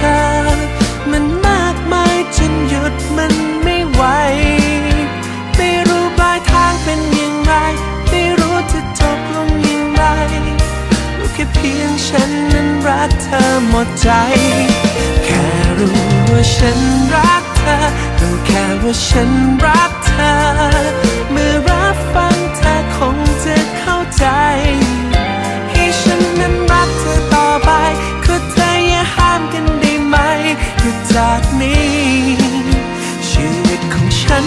ธอมันมากมายจนหยุดมันไม่ไหว ไม่รู้ปลายทางเป็นอย่างไร ไม่รู้จะจบลงอย่างไรรู้แค่เพียงฉันนั้นรักเธอหมดใจ แค่รู้ว่าฉันรักเธอรู้แค่ว่าฉันรัก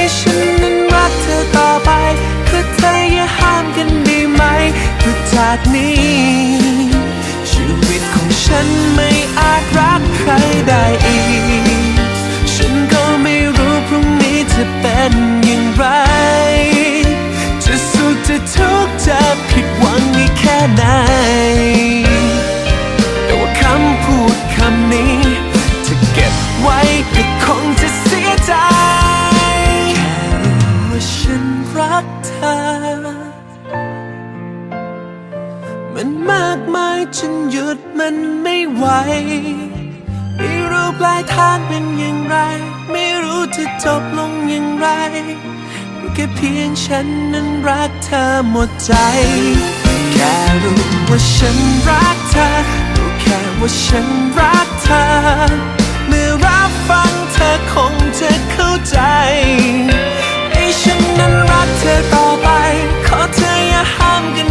มันมากมายจนหยุดมันไม่ไหว ไม่รู้ปลายทางเป็นอย่างไร ไม่รู้จะจบลงอย่างไรรู้แค่เพียงฉันนั้นรักเธอหมดใจ แค่รู้ว่าฉันรักเธอรู้แค่ว่าฉันรักเธอ เมื่อรับฟังเธอคงจะเข้าใจให้ฉันนั้นรักเธอต่อไป ขอเธออย่าห้ามกัน